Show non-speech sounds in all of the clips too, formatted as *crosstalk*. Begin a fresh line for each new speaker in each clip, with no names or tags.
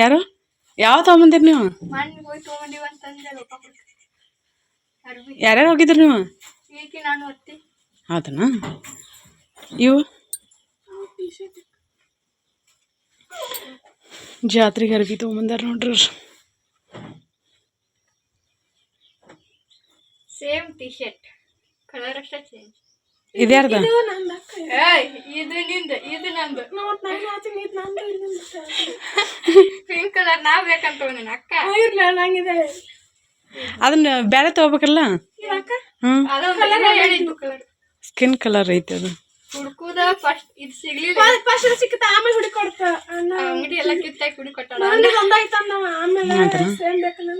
ಯಾರು? ಯಾವ ತಗೊಂಬಂದಿರಿ ನೀವು? ಯಾರ್ಯಾರು ಹೋಗಿದ್ರಿ ನೀವು? ಹೌದನಾ? ಇವು? ಜಾತ್ರೆಗೆ ಅರ್ಬಿ ತೊಗೊಂಬಂದಾರ ನೋಡ್ರಿ.
ಸೇಮ್ ಟಿ ಶರ್ಟ್ ಕಲರ್ ಅಷ್ಟೇ ಚೇಂಜ್
ಇದ್ಯಾರ್ದ
ಇದು ನಿಂದ ಇದು ನಂದು ಪಿಂಕ್ ಕಲರ್ ನಾ ಬೇಕಂತ ತಗೊಂಡಿನ ಅಕ್ಕ.
ಅದನ್ನ ಬೇರೆ ತಗೋಬೇಕಲ್ಲ? ಸ್ಕಿನ್ ಕಲರ್ ಐತೆ ಅದು.
ಹುಡುಕುದ ಫಸ್ಟ್ ಇದು ಸಿಗ್ಲಿಲ್ಲ.
ಫಸ್ಟ್ ಸಿಕ್ಕತ್ತ ಆಮೇಲೆ ಹುಡುಕಿ ಕೊಡ್ತ.
ಅಂಗಡಿ ಎಲ್ಲ ಕಿತ್ತಾಕಿ ಹುಡಿ ಕೊಟ್ಟಾಳ
ಆಮೇಲೆ
ಹೌದಾ?
ಸೇಮ್ ಬೇಕಲ್ಲ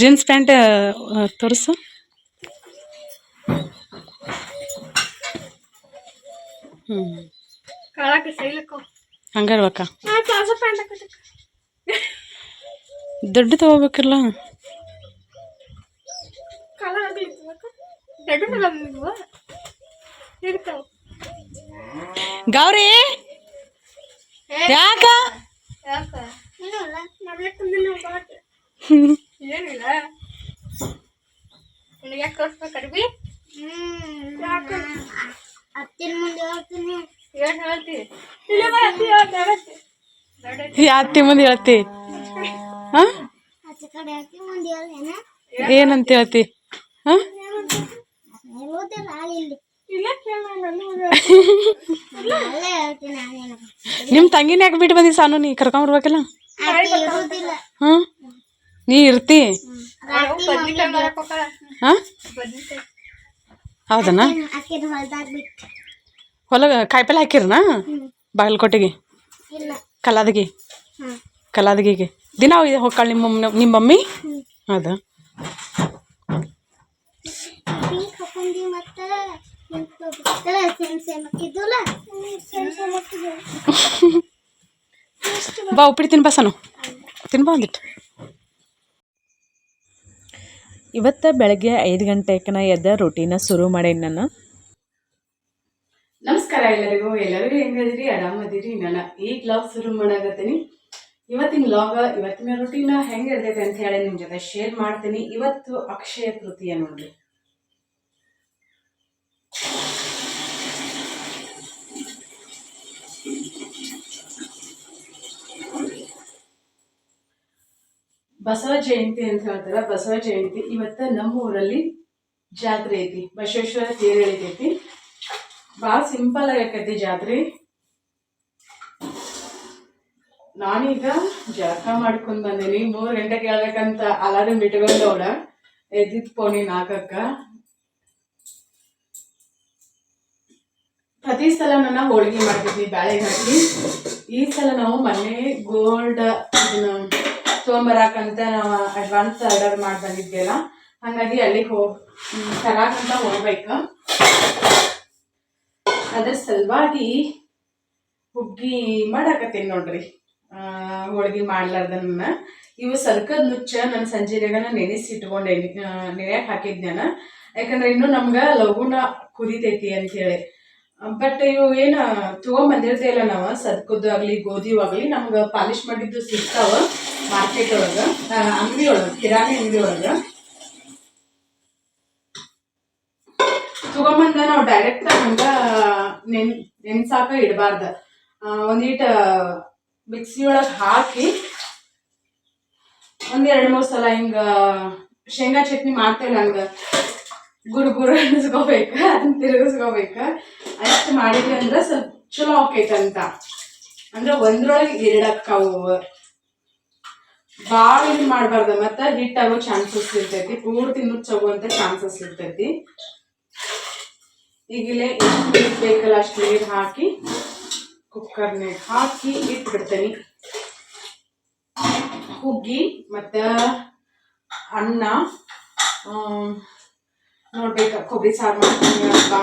ಜೀನ್ಸ್ ಪ್ಯಾಂಟ್ ತೋರಿಸು.
ಹಾಕತ್ತೆ
ದೊಡ್ಡ ತಗೋಬೇಕಲ್ಲ? ಗೌರಿ! ಯಾಕ?
ಏನಿಲ್ಲ. ಯಾಕೆ ತೋರಿಸ್ಬೇಕು
ಅತ್ತಿ
ಮುಂದೆ ಹೇಳ್ತಿ? ಏನಂತ ಹೇಳ್ತಿ? ಹಾಂ?
ಇರೋದಿಲ್ಲ ಹಾಲಿಲ್ಲಿ ಇಲ್ಲ ಕೇಳ ನಾನು ಅಲ್ಲೇ *laughs*
ನಿಮ್ಮ ತಂಗಿನ ಯಾಕೆ ಬಿಟ್ಟು ಬಂದಿ ಸಾನು? ನೀ ಕರ್ಕೊಂಬರ್ಬೇಕಲ್ಲ
ಇರೋದಿಲ್ಲ
ಹಾಂ? ನೀ ಇರ್ತಿ? ಹಾಂ? ಹೌದನಾ? ಹೊಲ ಕಾಯಿಪಲ್ಲೆ ಹಾಕಿರನಾ? ಬಾಗಲಕೋಟೆಗೆ? ಕಲಾದಗಿ? ಕಲಾದಗಿಗೆ. ದಿನ ಹೋಗ್ಕಾಳ ನಿಮ್ಮ ಮಮ್ಮಿ- ನಿಮ್ಮ ಮಮ್ಮಿ? ಹೌದಾ? ಬಾ ಉಪ್ಪಿಟ್ಟು ತಿನ್ಬಾಸನು ತಿನ್ಬಾ ಒಂದಿಟ್ಟು
ಇವತ್ತು ಬೆಳಗ್ಗೆ ಐದು ಗಂಟೆಕನ ಎದ್ದ ರೊಟೀನ ಶುರು ಮಾಡೇನಿ ನಾನು
ನಮಸ್ಕಾರ ಎಲ್ಲರಿಗೂ. ಎಲ್ಲರಿಗೂ ಹೆಂಗದಿರಿ ಆರಾಮದಿರಿ ನಾನು ಈ ಬ್ಲಾಗ್ ಶುರು ಮಾಡಾಕತ್ತೀನಿ. ಇವತ್ತಿನ ಬ್ಲಾಗ್ ಇವತ್ತಿನ ರೊಟೀನ ಹೆಂಗೆ ಇರ್ತೈತೆ ಅಂತ ಹೇಳಿ ನಿಮ್ಮ ಜೊತೆ ಶೇರ್ ಮಾಡ್ತೀನಿ. ಇವತ್ತು ಅಕ್ಷಯ ತೃತೀಯ ನೋಡ್ರಿ. ಬಸವ ಜಯಂತಿ ಅಂತ ಹೇಳ್ತಾರ, ಬಸವ ಜಯಂತಿ ಇವತ್ತ ನಮ್ಮ ಊರಲ್ಲಿ ಜಾತ್ರೆ ಐತಿ, ಬಸವೇಶ್ವರ ತೇರು ಎಳಿತೈತಿ ಭಾಳ ಸಿಂಪಲ್ ಆಗೈತಿ ಜಾತ್ರೆ. ನಾನೀಗ ಜಳಕ ಮಾಡ್ಕೊಂಡ್ ಬಂದೀನಿ, ಮೂರು ಗಂಟೆಗೆ ಹೇಳ್ಬೇಕಂತ ಅಲಾರಂ ಇಟ್ಕೊಂಡವಳ ಎದ್ದಿದ್ ಪೋಣಿ ನಾಲ್ಕಕ್ಕ ಪ್ರತಿ ಸಲ ನನ್ನ ಹೋಳಿಗೆ ಮಾಡ್ತಿದ್ವಿ, ಬ್ಯಾಳೆ ಹಾಕಿ. ಈ ಸಲ ನಾವು ಮನೆ ಗೋಲ್ಡ್ ಇದನ್ನ ತೊಗೊಂಬರಾಕಂತ ನಾವು ಅಡ್ವಾನ್ಸ್ ಆರ್ಡರ್ ಮಾಡಿ ಬಂದಿದ್ದೆಲ್ಲ ಹಾಗಾಗಿ ಅಲ್ಲಿಗೆ ಹೋಗಿ ತರಾಕಂತ ಹೋಗ್ಬೇಕು. ಅದ್ರ ಸಲುವಾಗಿ ಹುಗ್ಗಿ ಮಾಡಾಕತ್ತೀನಿ ನೋಡ್ರಿ. ಹೋಳ್ಗಿ ಮಾಡ್ಲಾರ್ದನ್ನ. ಇವು ಸರ್ಕದ ನುಚ್ಚ ನನ್ನ ಸಂಜೆನಾಗ ನೆನೆಸಿ ಇಟ್ಕೊಂಡೆ ನೆನೆಯಕ್ಕೆ ಹಾಕಿದ್ನ ಯಾಕಂದ್ರೆ ಇನ್ನು ನಮ್ಗ ಲಘುನ ಕುದಿತೈತಿ ಅಂತೇಳಿ. ಬಟ್ ಇವು ಏನ ತಗೊಂಬಂದಿರ್ತೇವಲ್ಲ ನಾವು. ಸದ್ಕದ್ದು ಆಗ್ಲಿ ಗೋಧಿ ಆಗ್ಲಿ, ನಮ್ಗ ಪಾಲಿಶ್ ಮಾಡಿದ್ದು ಸಿಗ್ತಾವ ಮಾರ್ಕೆಟ್ ಒಳಗ. ಅಂಗಡಿ ಒಳಗ, ಕಿರಾಣಿ ಅಂಗಡಿ ಒಳಗ. ತಗೊಂಬಂದ ನಾವು ಡೈರೆಕ್ಟ್ ಹಂಗ ನೆನ್, ನೆನ್ಸಾಕ ಇಡಬಾರ್ದ. ಒಂದೀಟ ಮಿಕ್ಸಿ ಒಳಗೆ ಹಾಕಿ ಒಂದ್ ಎರಡ್ ಮೂರ್ ಸಲ ಹಿಂಗ ಶೇಂಗಾ ಚಟ್ನಿ ಮಾಡ್ತೇವೆ ಹಂಗ ಗುರು ಗುರು ಅನ್ಸ್ಕೋಬೇಕ ಅದನ್ನ ತಿರುಗಿಸ್ಕೋಬೇಕ. ಅಷ್ಟು ಮಾಡಿದ್ವಿ ಅಂದ್ರೆ ಸ್ವಲ್ಪ ಚಲೋ ಆಕೈತಂತ ಅಂದ್ರೆ ಒಂದ್ರೊಳಗೆ ಎರಡಕ್ಕವು. ಭಾಳ ಇದು ಮಾಡಬಾರ್ದ, ಮತ್ತ ಹಿಟ್ ಆಗೋ ಚಾನ್ಸಸ್ ಇರ್ತೈತಿ. ಪೂರ್ತಿ ನುಚ್ಚೋಗುವಂತ ಚಾನ್ಸಸ್ ಇರ್ತೈತಿ. ಈಗಿಲ್ಲೇ ಎಷ್ಟು ನೀರು ಬೇಕಲ್ಲ ಅಷ್ಟು ನೀರು ಹಾಕಿ ಕುಕ್ಕರ್ನಾಗ ಹಾಕಿ ಇಟ್ಬಿಡ್ತೇನೆ. ಹುಗ್ಗಿ, ಮತ್ತು ಅನ್ನ ನೋಡ್ಬೇಕು ಕೊಬ್ಬರಿ ಸಾರು ಮಾಡ್ತೀನಿ ಅಥವಾ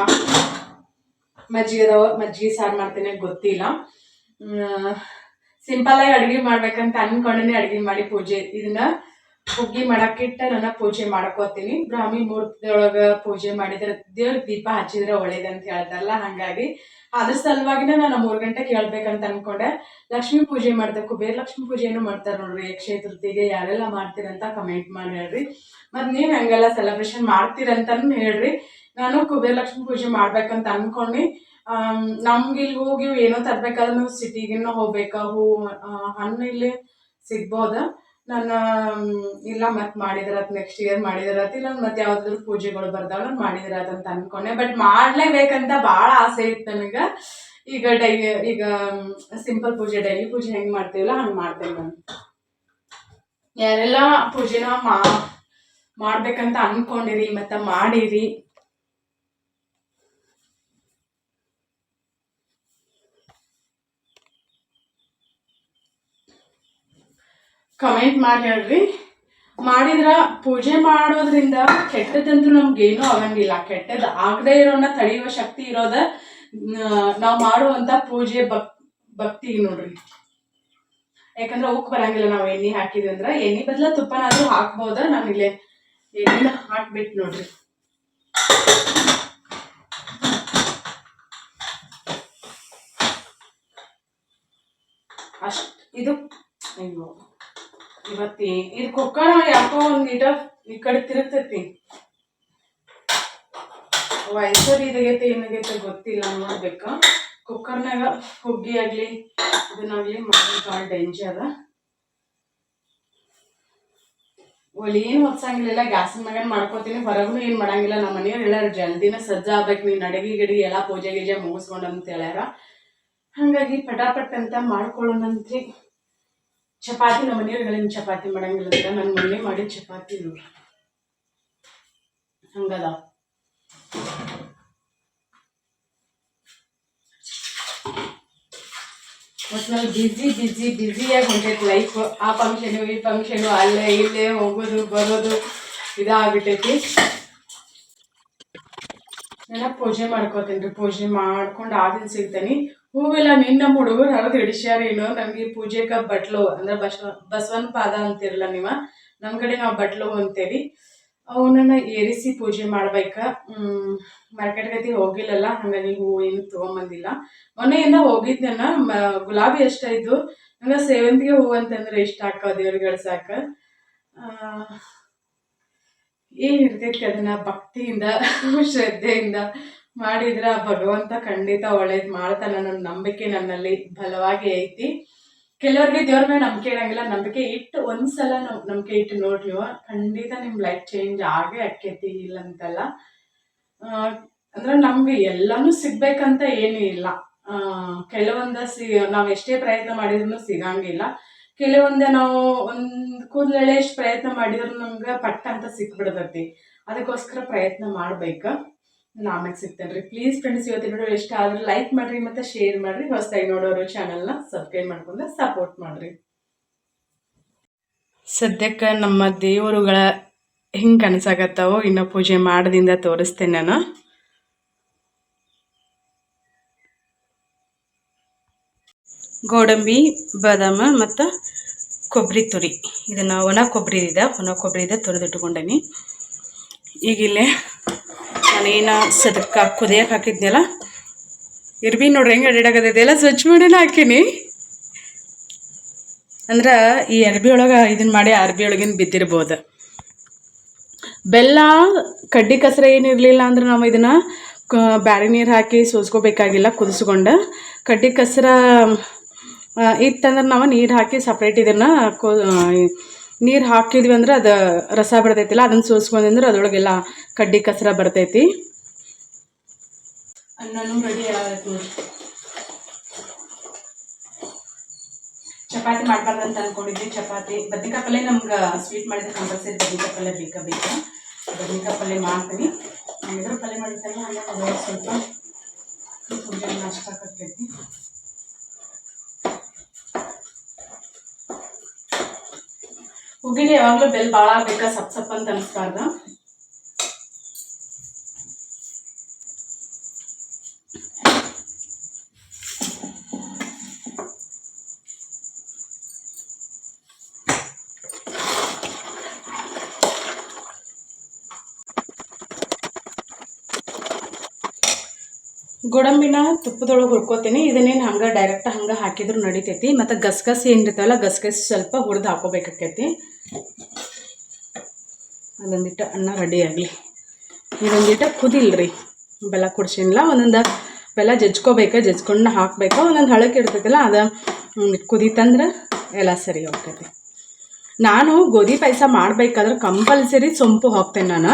ಮಜ್ಜಿಗೆ ಅದಾವ ಮಜ್ಜಿಗೆ ಸಾರು ಮಾಡ್ತೀನಿ ಗೊತ್ತಿಲ್ಲ. ಸಿಂಪಲ್ ಆಗಿ ಅಡುಗೆ ಮಾಡ್ಬೇಕಂತ ಅನ್ಕೊಂಡೇ ಅಡುಗೆ ಮಾಡಿ ಪೂಜೆ. ಇದನ್ನ ಹುಗ್ಗಿ ಮಾಡಕ್ಕಿಟ್ಟ ನನ್ನ ಪೂಜೆ ಮಾಡ್ಕೋತೀನಿ. ಬ್ರಾಹ್ಮಿ ಮುಹೂರ್ತದೊಳಗ ಪೂಜೆ ಮಾಡಿದ್ರೆ ದೇವ್ರ ದೀಪ ಹಚ್ಚಿದ್ರೆ ಒಳ್ಳೇದಂತ ಹೇಳ್ತಾರಲ್ಲ, ಹಂಗಾಗಿ ಅದ್ರ ಸಲುವಾಗಿನ ನಾನು ಮೂರು ಗಂಟೆಗೆ ಹೇಳ್ಬೇಕಂತ ಅನ್ಕೊಂಡೆ. ಲಕ್ಷ್ಮೀ ಪೂಜೆ ಮಾಡ್ದೆ ಕುಬೇರ ಲಕ್ಷ್ಮೀ ಪೂಜೆನೂ ಮಾಡ್ತಾರೆ ನೋಡ್ರಿ. ಯಕ್ಷಯ ತೃಪ್ತಿಗೆ ಯಾರೆಲ್ಲ ಮಾಡ್ತೀರಂತ ಕಮೆಂಟ್ ಮಾಡಿ ಹೇಳ್ರಿ. ಮತ್ತು ನೀವು ಹೆಂಗೆಲ್ಲ ಸೆಲೆಬ್ರೇಷನ್ ಮಾಡ್ತೀರಂತನೂ ಹೇಳ್ರಿ. ನಾನು ಕುಬೇರ ಲಕ್ಷ್ಮೀ ಪೂಜೆ ಮಾಡ್ಬೇಕಂತ ಅನ್ಕೊಂಡು. ನಮ್ಗೆ ಇಲ್ಲಿ ಹೋಗಿ ಏನೋ ತರ್ಬೇಕಾದ್ರೆ ನಾವು ಸಿಟಿಗಿನ್ನೂ ಹೋಗ್ಬೇಕಾ? ಹೂ ಹಣ್ಣು ಇಲ್ಲಿ ಸಿಗ್ಬೋದ? ನಾನು ಇಲ್ಲ ಮತ್ತೆ ಮಾಡಿದ್ರತ್ ನೆಕ್ಸ್ಟ್ ಇಯರ್ ಮಾಡಿದ್ರತ್, ಇಲ್ಲ ಮತ್ತೆ ಯಾವ್ದಾದ್ರು ಪೂಜೆಗಳು ಬರ್ದಾವ ನಾನು ಅಂತ ಅನ್ಕೊಂಡೆ. ಬಟ್ ಮಾಡ್ಲೇಬೇಕಂತ ಭಾಳ ಆಸೆ ಇತ್ತು ನನಗೆ. ಈಗ ಡೈ, ಈಗ ಸಿಂಪಲ್ ಪೂಜೆ ಡೈಲಿ ಪೂಜೆ ಹೆಂಗೆ ಮಾಡ್ತೀವಲ್ಲ ಹಂಗೆ ಮಾಡ್ತೇನೆ ನಾನು. ಯಾರೆಲ್ಲ ಪೂಜೆನ ಮಾಡ್ಬೇಕಂತ ಅನ್ಕೊಂಡಿರಿ ಮತ್ತು ಮಾಡಿರಿ ಕಮೆಂಟ್ ಮಾಡಿ ಹೇಳ್ರಿ. ಮಾಡಿದ್ರ ಪೂಜೆ ಮಾಡೋದ್ರಿಂದ ಕೆಟ್ಟದಂತೂ ನಮ್ಗೇನೂ ಆಗಂಗಿಲ್ಲ. ಕೆಟ್ಟದ್ದು ಆಗದೆ ಇರೋನ ತಡೆಯುವ ಶಕ್ತಿ ಇರೋದ ನಾವು ಮಾಡುವಂತ ಪೂಜೆ ಭಕ್ ಭಕ್ತಿ ನೋಡ್ರಿ. ಯಾಕಂದ್ರೆ ಉಕ್ ಬರಂಗಿಲ್ಲ ನಾವು ಎಣ್ಣೆ ಹಾಕಿದ್ವಿ ಅಂದ್ರೆ. ಎಣ್ಣೆ ಬದಲ ತುಪ್ಪನಾದ್ರೂ ಹಾಕ್ಬೋದ? ನಾನು ಇಲ್ಲೇ ಎಣ್ಣೆನ ಹಾಕ್ಬಿಟ್ಟು ನೋಡ್ರಿ. ಅಷ್ಟ್ ಇದು. ಇವತ್ತಿ. ಇದು ಕುಕ್ಕರ್ ಯಾಕೋ ಒಂದ್ ನೀಟ ಈ ಕಡೆ ತಿರುಗ್ತೈತಿ. ವಯಸ್ಸರಿ ಇದಾಗೈತೆ ಏನಾಗೈತೆ ಗೊತ್ತಿಲ್ಲ ನೋಡ್ಬೇಕು. ಕುಕ್ಕರ್ನಾಗ ಹುಗ್ಗಿ ಆಗ್ಲಿ, ಇದನ್ನಾಗ್ಲಿ ಮಾಡೋದು ಭಾಳ ಡೇಂಜರ್ ಒಲಿ ಏನು ಹೊತ್ಸಂಗಿಲ್ಲ ಗ್ಯಾಸಿನ ಮ್ಯಾಗ ಮಾಡ್ಕೋತೀನಿ ಹೊರಗೂ ಏನು ಮಾಡಂಗಿಲ್ಲ. ನಮ್ಮ ಮನೆಯವ್ರು ಹೇಳ್ಯಾರ, ಜಲ್ದಿನ ಸಜ್ಜ ಆಗ್ಬೇಕು, ನೀನು ಅಡಗಿ ಗಿಡಿ ಎಲ್ಲ ಪೂಜೆ ಗೀಜೆ ಮುಗಿಸ್ಕೊಂಡು ಅಂತ ಹೇಳ್ಯಾರ. ಹಾಗಾಗಿ ಪಟಾಪಟ್ ಅಂತ ಮಾಡ್ಕೊಳ್ಳೋಣಂತ್ರಿ. ಚಪಾತಿ ನಮ್ಮ ಮನೆಯವ್ರುಗಳಿಂದ ಚಪಾತಿ ಮಾಡಂಗಿಲ್ಲ ಅಂತ ನನ್ನ ಮನೆ ಮಾಡಿದ ಚಪಾತಿ ಹಂಗದ? ಒಟ್ನಲ್ಲಿ ಬಿಜಿ ಬಿಜಿ ಬಿಜಿಯಾಗಿ ಹೊಂಟೈತಿ ಲೈಫ್ ಆ ಫಂಕ್ಷನು ಈ ಫಂಕ್ಷನು ಅಲ್ಲೇ ಇಲ್ಲೇ ಹೋಗೋದು, ಬರೋದು ಇದಾಗ್ಬಿಟ್ಟೈತಿ ನಾನು ಪೂಜೆ ಮಾಡ್ಕೋತೀನಿ ರೀ ಪೂಜೆ ಮಾಡ್ಕೊಂಡು ಆದಿನ ಸಿಗ್ತೇನೆ ಹೂವೆಲ್ಲ ನಿನ್ನ ಹುಡುಗರು ಹರಿದು ಹಿಡಿಸ್ಯಾರೇನು ನಮಗೆ ಪೂಜೆಗೆ ಬಟ್ಲು ಅಂದ್ರೆ ಬಸವ ಬಸವನ ಪಾದ ಅಂತಿರಲ್ಲ ನೀವು? ನಮ್ಮ ಕಡೆ ನಾವು ಬಟ್ಲು ಅಂತೇವಿ ಅವನನ್ನ ಏರಿಸಿ ಪೂಜೆ ಮಾಡ್ಬೇಕ. ಮಾರ್ಕೆಟ್ ಗತಿ ಹೋಗಿಲ್ಲಲ್ಲ, ಹಂಗಾಗಿ ಹೂವು ಏನು ತೊಗೊಂಬಂದಿಲ್ಲ. ಮೊನ್ನೆಯಿಂದ ಹೋಗಿದ್ದೆನ ಗುಲಾಬಿ ಇದ್ದು ನಂಗೆ ಸೇವಂತಿಗೆ ಹೂವು ಅಂತಂದ್ರೆ ಇಷ್ಟ ಹಾಕೋ ದೇವ್ರಿಗೆ ಗಳಿಸಾಕ ಏನಿರ್ತೈತಿ ಅದನ್ನ ಭಕ್ತಿಯಿಂದ, ಶ್ರದ್ಧೆಯಿಂದ ಮಾಡಿದ್ರೆ ಭಗವಂತ ಖಂಡಿತ ಒಳ್ಳೇದು ಮಾಡ್ತಾನ ನನ್ನ ನಂಬಿಕೆ ನನ್ನಲ್ಲಿ ಬಲವಾಗಿ ಐತಿ. ಕೆಲವ್ರಿಗೆ ದೇವ್ರ ಮೇಲೆ ನಂಬಿಕೆ ಇರಂಗಿಲ್ಲ, ನಂಬಿಕೆ ಇಟ್ಟು ಒಂದ್ಸಲ ನಂಬಿಕೆ ಇಟ್ಟು ನೋಡ್ರಿ ಖಂಡಿತ ನಿಮ್ ಲೈಫ್ ಚೇಂಜ್ ಆಗೇ ಆಕ್ಕೈತಿ ಇಲ್ಲ ಅಂತಲ್ಲ ಅಂದ್ರೆ ನಮ್ಗೆ ಎಲ್ಲಾನು ಸಿಗ್ಬೇಕಂತ ಏನೂ ಇಲ್ಲ. ಕೆಲವೊಂದ ಸಿ, ನಾವು ಎಷ್ಟೇ ಪ್ರಯತ್ನ ಮಾಡಿದ್ರು ಸಿಗಂಗಿಲ್ಲ. ಕೆಲವೊಂದ ನಾವು ಒಂದು ಕೂದಲೆಳೆ ಪ್ರಯತ್ನ ಮಾಡಿದ್ರು ನಮ್ಗೆ ಪಟ್ಟ ಅಂತ ಸಿಕ್ಬಿಡ್ತೈತಿ. ಅದಕ್ಕೋಸ್ಕರ ಪ್ರಯತ್ನ ಮಾಡ್ಬೇಕು. ನಾನು ಸಿಗ್ತೇನೆ ರೀ ಪ್ಲೀಸ್ ಫ್ರೆಂಡ್ಸ್ ಇವತ್ತಿನ ವಿಡಿಯೋ ಇಷ್ಟ ಆದ್ರೆ ಲೈಕ್ ಮಾಡಿರಿ ಮತ್ತು ಶೇರ್ ಮಾಡಿರಿ. ಹೊಸದಾಗಿ ನೋಡೋರು ಚಾನಲ್ನ ಸಬ್ಸ್ಕ್ರೈಬ್ ಮಾಡ್ಕೊಂಡು ಸಪೋರ್ಟ್ ಮಾಡಿರಿ. ಸದ್ಯಕ್ಕೆ ನಮ್ಮ ದೇವರುಗಳ ಹೆಂಗ್ ಕನಸಾಗತ್ತಾವೋ ಇನ್ನ ಪೂಜೆ ಮಾಡದಿಂದ ತೋರಿಸ್ತೇನೆ ನಾನು. ಗೋಡಂಬಿ, ಬಾದಾಮ ಮತ್ತು ಕೊಬ್ಬರಿ ತುರಿ. ಇದನ್ನು ಒಣ ಕೊಬ್ಬರಿ ಇದೆ ಒಣ ಕೊಬ್ಬರಿ ಇದೆ ತುರಿದಿಟ್ಕೊಂಡೇನಿ ಈಗ ಇಲ್ಲೇ ನಾನೇನು ಸದಕ್ಕೆ ಕುದಿಯಕ್ಕೆ ಹಾಕಿದ್ನಲ್ಲ? ಇರ್ಬಿ ನೋಡ್ರಿ, ಹೆಂಗೆ ಎಲ್ಲಾ ಸ್ವಚ್ಛ ಮಾಡಿನ ಹಾಕಿನಿ. ಅಂದ್ರೆ ಈ ಅರ್ಬಿ ಒಳಗೆ ಇದನ್ನ ಮಾಡಿ ಅರ್ಬಿ ಒಳಗಿನ ಬಿದ್ದಿರ್ಬೋದು. ಬೆಲ್ಲ, ಕಡ್ಡಿ ಕಸರ ಏನಿರಲಿಲ್ಲ ಅಂದ್ರೆ ನಾವು ಇದನ್ನ ಬ್ಯಾರಿ ನೀರು ಹಾಕಿ ಸೋಸ್ಕೋಬೇಕಾಗಿಲ್ಲ ಕುದಿಸ್ಕೊಂಡು. ಕಡ್ಡಿ ಕಸರ ಇತ್ತಂದ್ರ ನಾವು ನೀರು ಹಾಕಿ ಸಪ್ರೇಟ್ ಇದನ್ನು ನೀರು ಹಾಕಿದ್ವಿ ಅಂದ್ರೆ ಅದು ರಸ ಬರ್ತೈತಿಲ್ಲ, ಅದನ್ನು ಸೋಸ್ಕೊಂಡ್ರೆ ಅದರೊಳಗೆಲ್ಲ ಕಡ್ಡಿ ಕಸರ ಬರ್ತೈತಿ. ಅನ್ನನೂ ರೆಡಿ ಆಯಿತು ಚಪಾತಿ ಮಾಡಬಾರ್ದು ಅಂತ ಅಂದ್ಕೊಂಡಿದ್ವಿ ಚಪಾತಿ. ಬದ್ನಿಕಾಯಿ ಪಲ್ಯ ನಮ್ಗೆ ಸ್ವೀಟ್ ಮಾಡಿದ್ರೆ ಕಂಪಲ್ಸರಿ ಬದ್ನಿಕಾಯಿ ಪಲ್ಯ ಬೇಕಾ ಬೇಕಾ. ಬದ್ನಿಕಾಯಿ ಪಲ್ಯ ಮಾಡ್ತೀನಿ. ಇದ್ರ ಪಲ್ಯ ಮಾಡಿದ್ದಲ್ಲ ಹಂಗೆ ಸ್ವಲ್ಪ ನಾಷ್ಟ ಕಟ್ಕೈತಿ ಉಗ್ಗಿನ ಯಾವಾಗ್ಲೂ ಬೆಲ್ ಭಾಳ ಆಗ್ಬೇಕಾ ಸಪ್ ಸಪ್ ಅಂತ ಅನ್ಸ್ಬಾರ್ದ. ಗೋಡಂಬಿನ ತುಪ್ಪದೊಳಗೆ ಹುರ್ಕೋತೀನಿ. ಇದನ್ನೇನು ಹಂಗೆ ಡೈರೆಕ್ಟ್ ಹಂಗೆ ಹಾಕಿದ್ರು ನಡಿತೈತಿ. ಮತ್ತು ಗಸಗಸಿ ಏನಿರ್ತಾವಲ್ಲ ಗಸಗಸಿ ಸ್ವಲ್ಪ ಹುರಿದು ಹಾಕೋಬೇಕಾಕೈತಿ ಅದೊಂದಿಟ್ಟು ಅನ್ನ ರೆಡಿ ಆಗಲಿ. ಇದೊಂದಿಟ್ಟು ಕುದಿಲ್ರಿ. ಬೆಲ್ಲ ಕುಡ್ಸಿಲ್ಲ ಒಂದೊಂದು ಬೆಲ್ಲ ಜಜ್ಕೋಬೇಕು, ಜಜ್ಕೊಂಡು ಹಾಕ್ಬೇಕು. ಒಂದೊಂದು ಹಳಕ್ಕೆ ಇರ್ತೈತಲ್ಲ, ಅದು ಕುದೀತಂದ್ರೆ ಎಲ್ಲ ಸರಿ ಹೋಗ್ತೈತಿ. ನಾನು ಗೋಧಿ ಪಾಯಸ ಮಾಡಬೇಕಾದ್ರೆ ಕಂಪಲ್ಸರಿ ಸೊಂಪು ಹಾಕ್ತೇನೆ ನಾನು.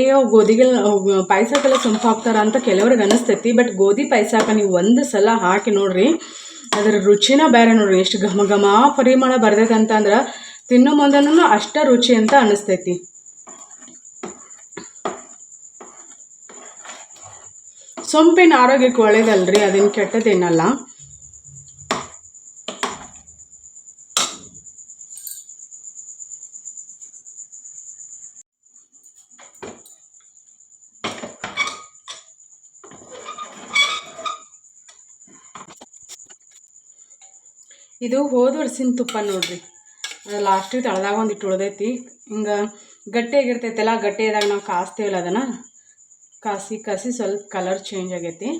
ಅಯ್ಯೋ ಗೋಧಿಗೆ ಪಾಯಸಕ್ಕೆಲ್ಲ ಸೊಂಪು ಹಾಕ್ತಾರ ಅಂತ ಕೆಲವ್ರಿಗೆ ಅನಿಸ್ತೈತಿ. ಬಟ್ ಗೋಧಿ ಪಾಯಸಕ್ಕೆ ನೀವು ಒಂದು ಸಲ ಹಾಕಿ ನೋಡ್ರಿ ಅದರ ರುಚಿನ ಬೇರೆ ನೋಡ್ರಿ ಎಷ್ಟು ಘಮ ಘಮ ಪರಿಮಳ ಬರ್ತೈತೆ ಅಂತಂದ್ರೆ ತಿನ್ನೋ ಮುಂದನೂ ಅಷ್ಟ ರುಚಿ ಅಂತ ಅನಿಸ್ತೈತಿ. ಸೊಂಪಿನ ಆರೋಗ್ಯಕ್ಕೆ ಒಳ್ಳೇದಲ್ರಿ, ಅದೇನು ಕೆಟ್ಟದೇನಲ್ಲ. ಇದು ಹೋದ ವರ್ಷಿನ ತುಪ್ಪ ನೋಡ್ರಿ. ಲಾಸ್ಟಿಗೆ ತಳದಾಗ ಒಂದಿಟ್ಟು ಉಳ್ದೈತಿ. ಹಿಂಗೆ ಗಟ್ಟಿಯಾಗಿರ್ತೈತಲ್ಲ ಗಟ್ಟಿಯಾದಾಗ ನಾವು ಕಾಸ್ತೀವಲ್ಲ ಅದನ್ನು? ಕಾಸಿ ಕಾಸಿ ಸ್ವಲ್ಪ ಕಲರ್ ಚೇಂಜ್ ಆಗೈತಿ.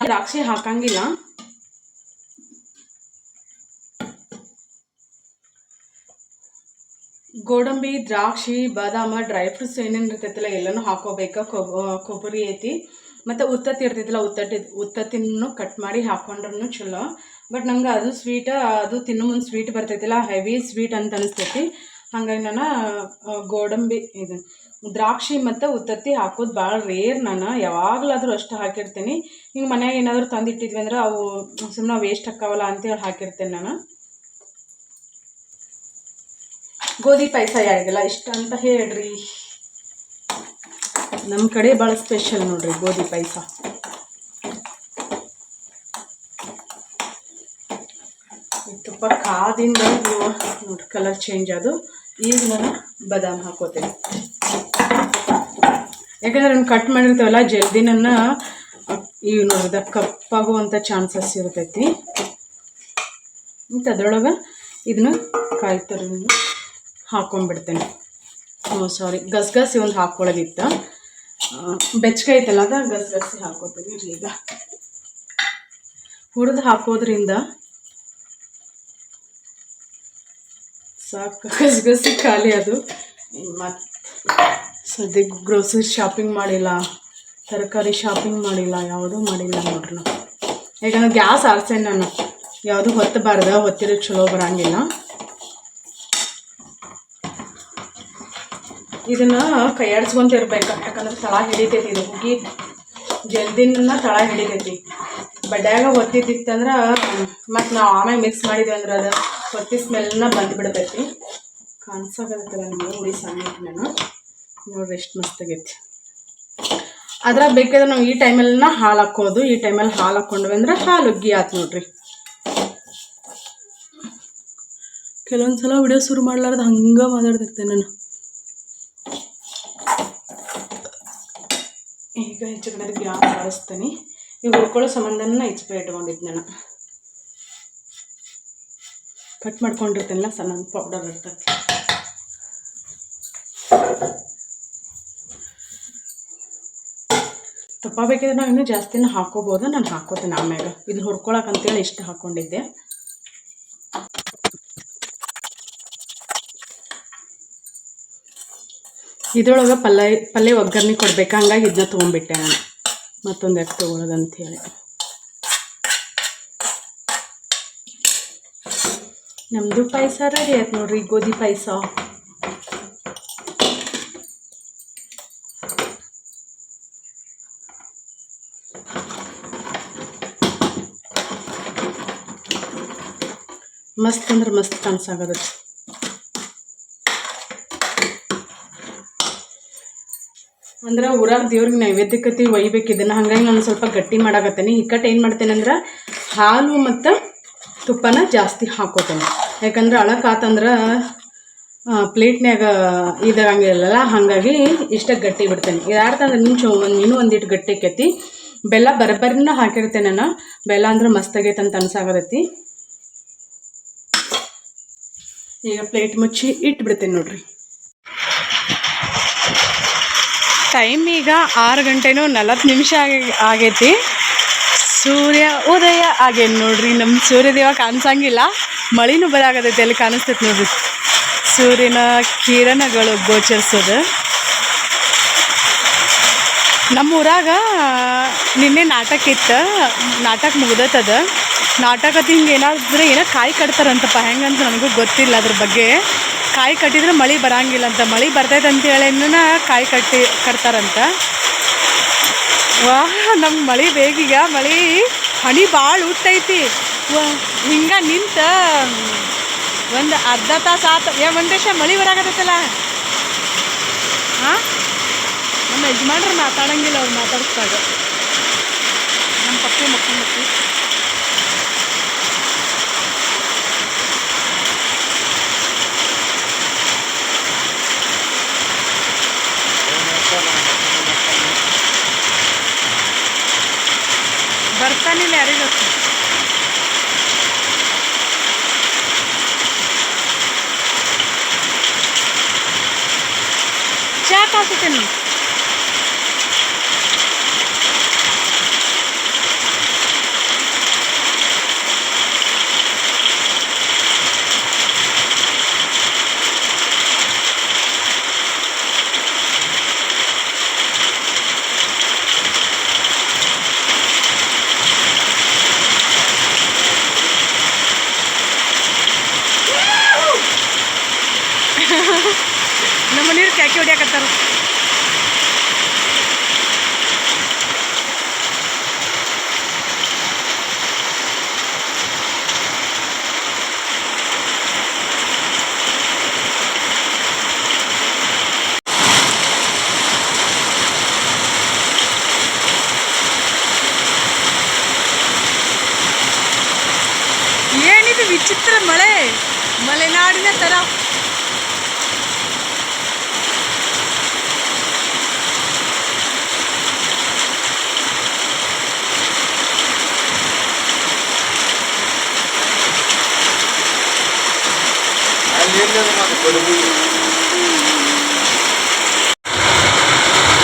ದ್ರಾಕ್ಷಿ ಹಾಕಂಗಿಲ್ಲ. ಗೋಡಂಬಿ, ದ್ರಾಕ್ಷಿ, ಬಾದಾಮ, ಡ್ರೈ ಫ್ರೂಟ್ಸ್ ಏನೇನು ಇರ್ತೈತಲ್ಲ ಎಲ್ಲನೂ ಹಾಕೋಬೇಕು. ಕೊಬ್ಬರಿ ಐತಿ. ಮತ್ತು ಉತ್ತತ್ತಿ ಇರ್ತೈತಲ್ಲ ಉತ್ತತ್ತಿ ಉತ್ತತ್ತಿನೂ ಕಟ್ ಮಾಡಿ ಹಾಕೊಂಡ್ರೂ ಚಲೋ. ಬಟ್ ನಂಗೆ ಅದು ಸ್ವೀಟ ಅದು ತಿನ್ನೋ ಮುಂದೆ ಸ್ವೀಟ್ ಬರ್ತೈತಿಲ್ಲ ಹೆವಿ ಸ್ವೀಟ್ ಅಂತ ಅನಿಸ್ತೈತಿ. ಹಾಗಾಗಿ ನಾನು ಗೋಡಂಬಿ ಇದು, ದ್ರಾಕ್ಷಿ ಮತ್ತು ಉತ್ತತ್ತಿ ಹಾಕೋದು ಭಾಳ ರೇರ್ ನಾನು. ಯಾವಾಗಲಾದರೂ ಅಷ್ಟು ಹಾಕಿರ್ತೀನಿ. ಹಿಂಗೆ ಮನೆಯಾಗ ಏನಾದರೂ ತಂದಿಟ್ಟಿದ್ವಿ ಅಂದ್ರೆ ಅವು ಸುಮ್ಮನೆ ವೇಸ್ಟ್ ಹಾಕಾವಲ್ಲ ಅಂತೇಳಿ ಹಾಕಿರ್ತೇನೆ ನಾನು. ಗೋಧಿ ಪಾಯಸ ಯಾರಿಗೆಲ್ಲ ಇಷ್ಟ ಅಂತ ಹೇಳ್ರಿ. ನಮ್ಮ ಕಡೆ ಭಾಳ ಸ್ಪೆಷಲ್ ನೋಡ್ರಿ ಗೋಧಿ ಪಾಯಸ. ತುಪ್ಪ ಕಾದಿಂದ ನೋಡ್ರಿ ಕಲರ್ ಚೇಂಜ್ ಅದು. ಈಗ ನಾನು ಬಾದಾಮ್ ಹಾಕೋತೇನೆ. ಯಾಕಂದ್ರೆ ನಾನು ಕಟ್ ಮಾಡಿರ್ತೀವಲ್ಲ ಜಲ್ದಿ ನನ್ನ ಈಗ ನೋಡಿದ ಕಪ್ಪಾಗುವಂಥ ಚಾನ್ಸಸ್ ಇರ್ತೈತಿ. ಮತ್ತು ಅದರೊಳಗೆ ಇದನ್ನ ಕಾಯಿ ಥರ ಹಾಕೊಂಡ್ಬಿಡ್ತೇನೆ ಸಾರಿ ಗಸಗಸೆ ಒಂದು ಹಾಕ್ಕೊಳ್ಳೋದಿತ್ತು ಬೆಚ್ಚಗೆ ಐತಲ್ಲ, ಅದ ಗಸಗಸೆ ಹಾಕೋತೀನಿ ರೀ ಈಗ. ಹುರಿದು ಹಾಕೋದ್ರಿಂದ ಸಾಕು. ಗಸಗಸೆ ಖಾಲಿ ಅದು. ಮತ್ತು ಸದ್ಯಕ್ಕೆ ಗ್ರೋಸರಿ ಶಾಪಿಂಗ್ ಮಾಡಿಲ್ಲ, ತರಕಾರಿ ಶಾಪಿಂಗ್ ಮಾಡಿಲ್ಲ, ಯಾವುದೂ ಮಾಡಿಲ್ಲ ನೋಡ್ರಿ. ಯಾಕಂದ್ರೆ ಗ್ಯಾಸ್ ಆರ್ಸೇನೆ ನಾನು. ಯಾವುದು ಹೊತ್ತಬಾರ್ದ ಹೊತ್ತಿರೋ ಚಲೋ ಬರಂಗಿಲ್ಲ. ಇದನ್ನ ಕೈಯಾಡ್ಸ್ಕೊಂತ ಇರ್ಬೇಕು. ಯಾಕಂದ್ರೆ ತಳ ಹಿಡಿತೈತಿ ಇದು ಹುಗಿ ಜಲ್ದಿನ ತಳ ಹಿಡಿತೈತಿ. ಬಡ್ಯಾಗ ಒತ್ತಿದ್ದಿತ್ತಂದ್ರೆ, ಮತ್ತು ನಾವು ಆಮೇಲೆ ಮಿಕ್ಸ್ ಮಾಡಿದ್ವಿ ಅಂದ್ರೆ ಅದು ಒತ್ತಿ ಸ್ಮೆಲ್ನ ಬಂದ್ಬಿಡ್ತೈತಿ ಕಾಣಿಸಾಗತ್ತಲ್ಲ ನಿಮಗೆ ಉಡಿ ಸಾಮಿಟ್ಟು ನಾನು ನೋಡ್ರಿ ಎಷ್ಟು ಮಸ್ತಾಗೈತಿ ಅದ್ರಾಗ ಬೇಕಾದ್ರೆ ನಾವು ಈ ಟೈಮಲ್ಲಿನ ಹಾಲು ಹಾಕೋದು ಈ ಟೈಮಲ್ಲಿ ಹಾಲು ಹಾಕ್ಕೊಂಡ್ವಿ ಅಂದ್ರೆ ಹಾಲು ಉಗ್ಗಿ ಆತು ನೋಡ್ರಿ. ಕೆಲವೊಂದು ಸಲ ವಿಡಿಯೋ ಶುರು ಮಾಡ್ಲಾರ್ದು ಹಂಗೆ ಮಾತಾಡ್ತಿರ್ತೇನೆ ನಾನು. ಈಗ ಹೆಚ್ಚು ಕಡೆ ಗ್ಯಾಸ್ ಬಳಸ್ತೀನಿ ಈಗ ಹುರ್ಕೊಳ್ಳೋ ಸಂಬಂಧನ ಹೆಚ್ಚು ಇಟ್ಕೊಂಡಿದ್ದು ನಾನು ಕಟ್ ಮಾಡ್ಕೊಂಡಿರ್ತೇನಲ್ಲ ಸಣ್ಣ ಪೌಡರ್ ಇರ್ತೈತಿ. ತುಪ್ಪ ಬೇಕಿದ್ರೆ ನಾವು ಇನ್ನೂ ಜಾಸ್ತಿನ ಹಾಕೋಬೋದು, ನಾನು ಹಾಕೋತೀನಿ ಆಮೇಲೆ ಇದನ್ನ ಹುರ್ಕೊಳಕ್ಕೆ ಅಂತೇಳಿ ಇಷ್ಟು ಹಾಕ್ಕೊಂಡಿದ್ದೆ ಇದ್ರೊಳಗೆ ಪಲ್ಯ ಪಲ್ಯ ಒಗ್ಗರಣೆ ಕೊಡ್ಬೇಕು. ಹಂಗಾಗಿ ಇದನ್ನ ತೊಗೊಂಡ್ಬಿಟ್ಟೆ ನಾನು. ಮತ್ತೊಂದು ಯಾಕೆ ತೊಗೊಳೋದು ಅಂಥೇಳಿ ನಮ್ಮದು ಪಾಯಸ ರೆಡಿ ಆಯ್ತು ನೋಡ್ರಿ, ಗೋಧಿ ಪಾಯಸ. ಮಸ್ತ್ ಅಂದ್ರೆ ಮಸ್ತ್ ಕಾಣಿಸಾಗತ್ತೆ ಅಂದ್ರೆ ಊರಾಗ ದೇವ್ರಿಗೆ ನೈವೇದ್ಯಕತಿ ಒಯ್ಬೇಕು. ಇದನ್ನು ಹಾಗಾಗಿ ನಾನು ಸ್ವಲ್ಪ ಗಟ್ಟಿ ಮಾಡಾಕತ್ತೇನೆ. ಇಕ್ಕಟ್ಟು ಏನು ಮಾಡ್ತೇನೆ ಅಂದ್ರೆ ಹಾಲು ಮತ್ತು ತುಪ್ಪನ ಜಾಸ್ತಿ ಹಾಕೋತೇನೆ. ಯಾಕಂದ್ರೆ ಅಳಕಾತಂದ್ರೆ ಪ್ಲೇಟ್ನ್ಯಾಗ ಇದಾಗಂಗಿಲ್ಲಲ್ಲ, ಹಾಗಾಗಿ ಇಷ್ಟ ಗಟ್ಟಿ ಬಿಡ್ತೇನೆ. ಯಾರ್ತಂದ್ರೆ ನಿಂಚು ಒಂದು ಇನ್ನೂ ಒಂದಿಟ್ಟು ಗಟ್ಟಿ ಆಕೈತಿ. ಬೆಲ್ಲ ಬರಬರಿನ ಹಾಕಿರ್ತೇನೆ ನಾನು ಬೆಲ್ಲ ಅಂದ್ರೆ ಮಸ್ತಾಗೈತೆ ಅಂತ ಅನ್ಸಾಗತೈತಿ ಈಗ ಪ್ಲೇಟ್ ಮುಚ್ಚಿ ಇಟ್ಬಿಡ್ತೇನೆ ನೋಡ್ರಿ. ಟೈಮ್ ಈಗ ಆರು ಗಂಟೆನೂ ನಲವತ್ತು ನಿಮಿಷ ಆಗಿ ಆಗೈತಿ. ಸೂರ್ಯ ಉದಯ ಆಗೇನು ನೋಡ್ರಿ ನಮ್ಮ ಸೂರ್ಯದೇವ ಕಾಣಿಸಂಗಿಲ್ಲ. ಮಳಿನೂ ಬರಾಗತೈತಿ ಅಲ್ಲಿ ಕಾಣಿಸ್ತೈತಿ ನೋಡ್ರಿ. ಸೂರ್ಯನ ಕಿರಣಗಳು ಗೋಚರಿಸೋದು. ನಮ್ಮ ಊರಾಗ ನಿನ್ನೆ ನಾಟಕ ಇತ್ತು, ನಾಟಕ ಮುಗ್ದತ್ತದ ನಾಟಕದ ಹಿಂಗೆ ಏನಾದ್ರೆ ಏನೋ ಕಾಯಿ ಕಟ್ತಾರಂತಪ್ಪ, ಹೆಂಗಂತ ನನಗೂ ಗೊತ್ತಿಲ್ಲ ಅದ್ರ ಬಗ್ಗೆ. ಕಾಯಿ ಕಟ್ಟಿದ್ರೆ ಮಳೆ ಬರಂಗಿಲ್ಲ ಅಂತ. ಮಳೆ ಬರ್ತೈತೆ ಅಂತ ಹೇಳಿ ಕಾಯಿ ಕಟ್ಟಿ ಕಟ್ತಾರಂತ. ವಾ ನಮ್ಗೆ ಮಳೆ ಬೇಗೀಗ, ಮಳೆ ಹಣಿ ಭಾಳ ಹುಟ್ಟೈತಿ. ವಾ, ಹಿಂಗೆ ನಿಂತ, ಒಂದು ಅರ್ಧ ತಾಸು ಆತ. ಏ ವೆಂಕಟೇಶ ಮಳೆ ಬರಾಕತ್ತೈತಲ್ಲ. ಹಾಂ ನಮ್ಮ ಯಜಮಾನ್ರು ಮಾತಾಡಂಗಿಲ್ಲ ಅವ್ರು ಮಾತಾಡಿಸ್ದಾಗ. ನಮ್ಮ ಪಕ್ಕ ಮಕ್ಕಳು ಮಕ್ಕಳು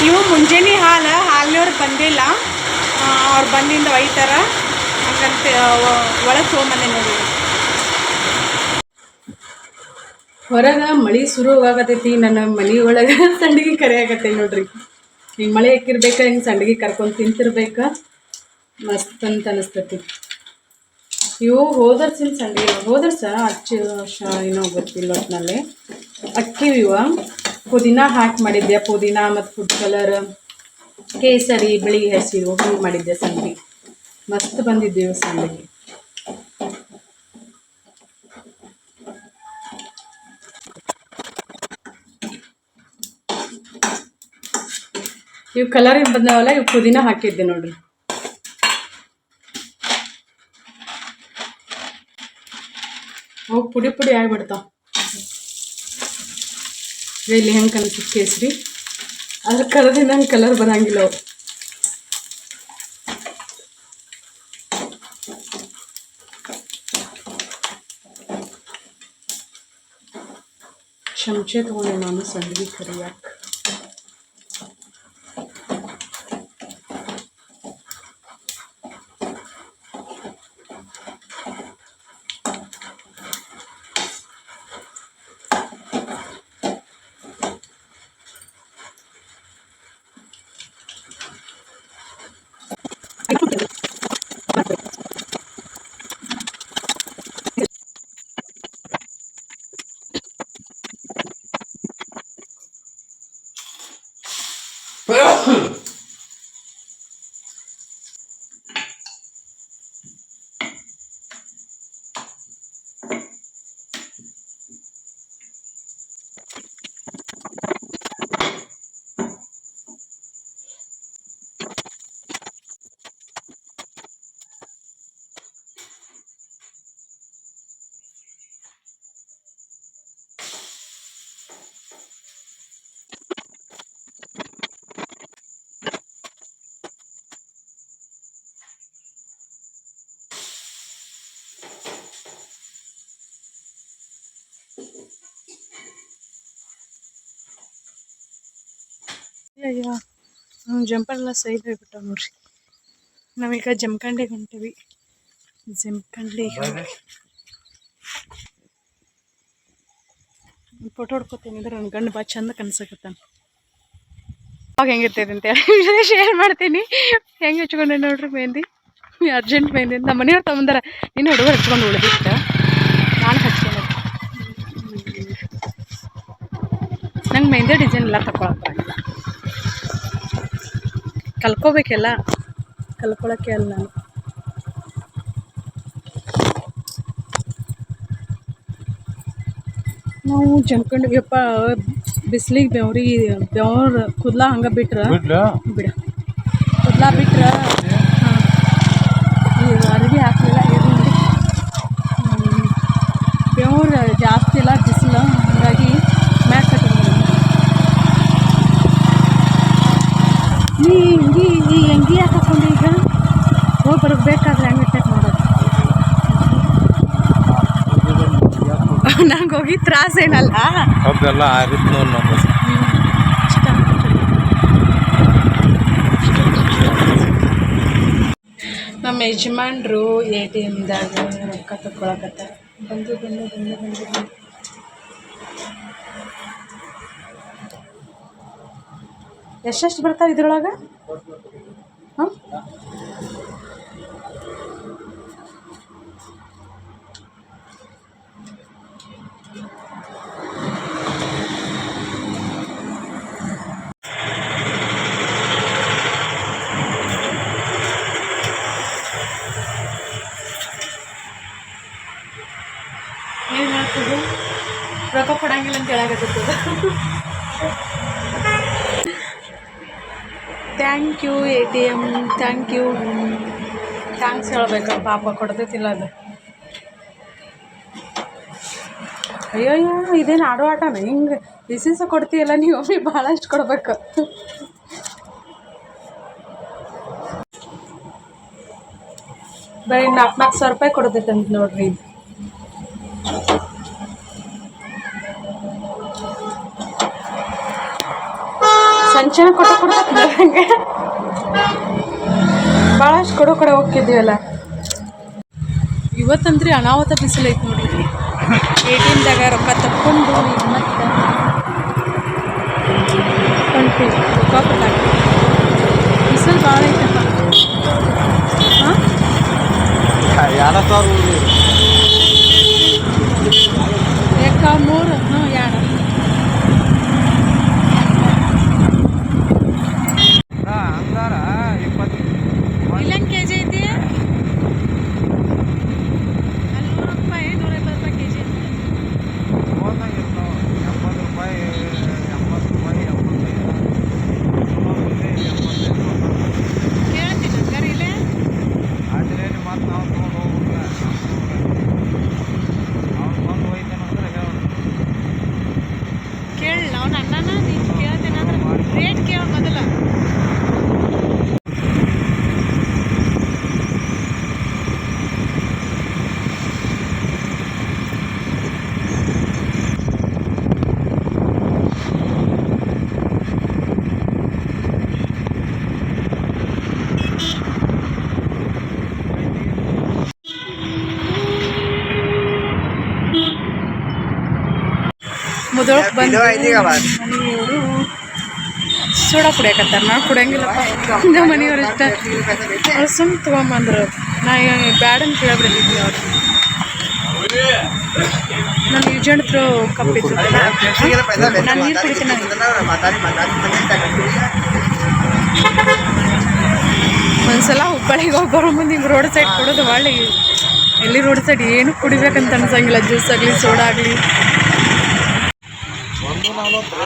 ಇವು ಮುಂಜಾನೆ ಹಾಲು, ಹಾಲಿನವ್ರು ಬಂದಿಲ್ಲ. ಅವ್ರು ಬಂದಿಂದ ಒಯ್ತಾರ. ಹಂಗಂತ ಒಳಗೆ ತೊಗೊಂಬಂದೆ ನೋಡಿ. ಹೊರಗೆ *laughs* ಮಳೆ ಶುರು ಆಗತೈತಿ ನನ್ನ ಮನೆ ಒಳಗೆ ಸಂಡಿಗೆ ಕರಿಯಾಕತ್ತೈ ನೋಡ್ರಿ. ಹಿಂಗೆ ಮಳೆ ಹಾಕಿರ್ಬೇಕು ಹಿಂಗೆ ಸಂಡಿಗೆ ಕರ್ಕೊಂಡು ತಿಂತಿರ್ಬೇಕು. ಮಸ್ತ್ ಅಂತ ಅನಿಸ್ತೈತಿ. ಇವು ಹೋದರ್ಸಿನ ಸಂಡಿ ಹೋದರ್ಸ ಅಚ್ಚಿ ವರ್ಷ ಏನೋ ಗೊತ್ತಿಲ್ಲ ಒಟ್ಟಿನಲ್ಲಿ ಅಕ್ಕಿ ಇವ. ಪುದೀನ ಹಾಕಿ ಮಾಡಿದ್ದೆ, ಪುದೀನ ಮತ್ತು ಫುಡ್ ಕಲರ್ ಕೇಸರಿ, ಬಿಳಿ ಹಸಿರು ಹಂಗೆ ಮಾಡಿದ್ದೆ ಸಂಡಿ ಮಸ್ತ್ ಬಂದಿದ್ದೀವಿ ಸಂಡಿಗೆ ಇವು ಕಲರ್ ಬಂದವಲ್ಲ, ಇವು ಪುದೀನ ಹಾಕಿದ್ದೆ ನೋಡ್ರಿ. ಅವು ಪುಡಿ ಪುಡಿ ಆಗಿಬಿಡ್ತಾವ ಇಲ್ಲಿ ಹೆಂಗೆ ಕಾಣಿಸುತ್ತೆ ಕೇಸರಿ? ಅದ್ರ ಕಲರಿಂದ ಹಂಗೆ ಕಲರ್ ಬರಂಗಿಲ್ಲ ಅವು ಚಮಚೆ ತೊಗೊಂಡೆ ನಾನು, ಸಂಡಿಗೆ ಕರಿಯಾಕ. ಅಯ್ಯೋ ಅವ್ನು ಜಂಪರ್ ಎಲ್ಲ ಸೈಡ್ ಹೋಗ್ಬಿಟ್ಟ ನೋಡ್ರಿ. ನಾವೀಗ ಜಮಖಂಡಿಗೆ ಹೊಂಟೀವಿ. ಜಮಖಂಡಿ ಫೋಟೋ ಹೊಡ್ಕೊತೀನಿ ಅಂದ್ರೆ ನನ್ನ ಗಂಡು ಭಾಳ ಚಂದ ಕನ್ಸಕತ್ತಾನ. ಅವಾಗ ಹೆಂಗಿರ್ತೈತೆ ಅಂತ ಶೇರ್ ಮಾಡ್ತೀನಿ. ಹೆಂಗೆ ಹಚ್ಕೊಂಡೆ ನೋಡ್ರಿ ಮೆಹಂದಿ ಅರ್ಜೆಂಟ್ ಮೆಹಂದಿ ನಮ್ಮ ಮನೆಯವ್ರು ತಗೊಂಡಾರ ನೀನು ಹುಡುಗರು ಹಚ್ಕೊಂಡು ಉಳಿದಿತ್ತ ನಾನು ಹಚ್ಕೊಂಡೆ. ನಂಗೆ ಮೆಹಂದಿ ಡಿಸೈನ್ ಎಲ್ಲ ತಗೊಳಕ್ ಬರಂಗಿಲ್ಲ ಕಲ್ಕೋಬೇಕೆಲ್ಲ ಕಲ್ಕೊಳಕ್ಕೆ ಅಲ್ಲ ನಾನು. ನಾವು ಜಮ್ಕೊಂಡಿವ್ಯಪ್ಪ ಬಿಸಿಲಿಗೆ ಬೆವ್ರಿ ಬೆವ್ರ ಕುದ್ಲಾ ಹಂಗ ಬಿಟ್ರ? ಬಿಡ. ಕುದ್ಲಾ ಬಿಟ್ರ ಹಾಂ ಈ ಅರ್ವಿ ಹಾಕಲಿಲ್ಲ ಇರಲಿ ಬೆವ್ರು ಜಾಸ್ತಿ ಇಲ್ಲ ಬಿಸಿಲು ಹಾಗಾಗಿ ಮ್ಯಾಕ್ ಕಟ್ಟಿದ್ವಿ ನೀ ಹಿಂಗಿ ಈ ಅಂಗಿ ಯಾಕೆ ಹಾಕೊಂಡು ಈಗ ಹೋಗಿ ಹಂಗೆ ಇರ್ತೈತೆ ನೋಡೋದು ನಂಗೆ ಹೋಗಿ ತ್ರಾಸ ಏನಲ್ಲ.
ಹಬ್ಬೆಲ್ಲ ಆರಿತ್ ನೋಡ್ ನಮ್ದು
ನಮ್ಮ ಯಜಮಾನ್ರು ಎ ಟಿ ಎಮ್ದಾಗ ರೊಕ್ಕ ತಗೊಳಕತ್ತ ಬಂದು ಬಂದು ಬಂದು ಬಂದು ಬಂದು. ಎಷ್ಟೆಷ್ಟು ಬರ್ತಾವೆ ಇದ್ರೊಳಗೆ? ಏನು ಹೇಳ್ತಿದ್ದು? ರೊಕ್ಕ ಕೊಡಂಗಿಲ್ಲ ಅಂತ ಹೇಳಕತ್ತಿತ್ತು thank you A T M thank you thanks ಹೇಳ್ಬೇಕು ಪಾಪ ಕೊಡ್ತೈತಿಲ್ಲ ಅದು. ಅಯ್ಯೋ ಇದೇನು ಆಡೋ ಆಟನ? ಹಿಂಗೆ ಬಿಸಿಸ ಕೊಡ್ತೀಯಲ್ಲ ನೀವು ಒಮ್ಮೆ ಭಾಳಷ್ಟು ಕೊಡ್ಬೇಕು. ಬರೀ ನಾಲ್ಕು ನಾಲ್ಕು ಸಾವಿರ ರೂಪಾಯಿ ಕೊಡ್ತೈತಂತ ನೋಡ್ರಿ. ಇದು ಸಂಚನ ಕೊಟ್ಟು ಕೊಡ್ತಾ ಹಂಗೆ ಭಾಳಷ್ಟು ಕೊಡೋ ಕಡೆ ಹೋಗ್ತಿದ್ದೀವಲ್ಲ. ಇವತ್ತಂದ್ರೆ ಅನಾಹುತ ಬಿಸಿಲು ನೋಡಿ ನೋಡಿರಿ. ಎ ಟಿ ಎಮ್ದಾಗ ರೊಕ್ಕ ತಕ್ಕೊಂಡು ಮತ್ತೆ ಹೊಂಟಿ ರೊಕ್ಕ ಕೊಟ್ಟಾಗ. ಬಿಸಿಲು ಭಾಳ ಐತಪ್ಪ. ಹಾಂ
ಎರಡ ಸಾವಿರ ಉಳ್ದು
ಎಕ್ಕ ಮೂರು ಹ್ಞೂ ಎರಡು
ಅಂದಾರ ಇಪ್ಪತ್ತು
ಇಲ್ಲೇನು ಕೆ ಜಿ ಐತಿ ಅಲ್ಲಿ ನೂರು ರೂಪಾಯಿ ನೂರೈವತ್ತು ರೂಪಾಯಿ ಕೆ ಜಿ
ಹೋದಂಗೆ ಇರ್ತಾವ ಎಪ್ಪತ್ತು ರೂಪಾಯಿ ಎಂಬತ್ತು ರೂಪಾಯಿ ಎಪ್ಪತ್ತೈದು ಇನ್ನೊಂದು ಎಪ್ಪತ್ತೈದು
ಕೇಳ್ತೀನಿ ಹಂಗಾರೆ ಇಲ್ಲೇ
ಆದರೆ ಮತ್ತೆ ನಾವು ತೊಗೊಂಡು ಹೋಗ್ಬಿಟ್ರೆ ಅವ್ನು ಬಂದು ಹೋಯ್ತಾನಂದ್ರೆ ಹೇಳೋಣ
ಕೇಳಿ ಅವ್ನ ಅಣ್ಣನ ನೀನು ಕೇಳ್ತೇನೆ ಅಂದ್ರೆ ರೇಟ್ ಕೇಳ ಮೊದಲ ಮುದೊಳಕ್ಕೆ ಬಂದು ಮನೆಯವರು ಸೋಡಾ ಕುಡಿಯಕತ್ತಾರ. ನಾ ಕುಡಿಯಂಗಿಲ್ಲಪ್ಪ. ನಮ್ಮ ಮನೆಯವ್ರು ಇಷ್ಟ ಅವ್ರು ಸುಮ್ಮ ತೊಗೊಂಬಂದ್ರು. ನಾ ಬ್ಯಾಡ ಅಂತ ಕೇಳಬಿಟ್ಟಿದ್ವಿ ಅವ್ರು. ನಾನು ಯೂಜೆಂಡ್ ತ್ರೋ ಕಪ್ಪಿದ್ದು ನಾನು ನೀರು ಕುಡಿತೀನಿ. ಒಂದ್ಸಲ ಹುಬ್ಬಳ್ಳಿಗೆ ಹೋಗಿ ಬರೋ ಮುಂದೆ ಹಿಂಗೆ ರೋಡ್ ಸೈಡ್ ಕೊಡೋದು ಒಳ್ಳೆ ಎಲ್ಲಿ ರೋಡ್ ಸೈಡ್ ಏನು ಕುಡಿಬೇಕಂತ ಅನ್ಸಂಗಿಲ್ಲ. ಜ್ಯೂಸ್ ಆಗಲಿ ಸೋಡಾ ಆಗಲಿ.
ನಲ್ವತ್ತು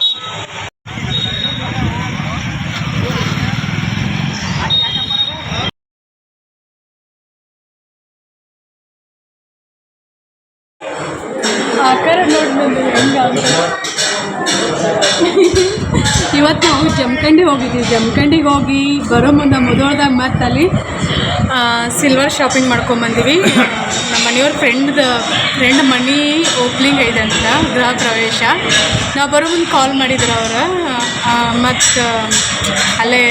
ಆಕಾರ ನೋಡಿ ಹೆಂಗ
ಇವತ್ತು ನಾವು ಜಮಖಂಡಿ ಹೋಗಿದ್ದೀವಿ. ಜಮಖಂಡಿಗೆ ಹೋಗಿ ಬರೋ ಮುಂದೆ ಮುದೋಳ್ದಾಗ ಮತ್ತೆ ಅಲ್ಲಿ ಸಿಲ್ವರ್ ಶಾಪಿಂಗ್ ಮಾಡ್ಕೊಂಬಂದಿವಿ. ನಮ್ಮ ಮನೆಯವ್ರ ಫ್ರೆಂಡ್ದು ಫ್ರೆಂಡ್ ಮನಿ ಓಪ್ನಿಂಗ್ ಇದೆ ಅಂತ, ಗೃಹ ಪ್ರವೇಶ. ನಾವು ಬರೋ ಮುಂದೆ ಕಾಲ್ ಮಾಡಿದ್ರು ಅವರು. ಮತ್ತು, ಅಲ್ಲೇ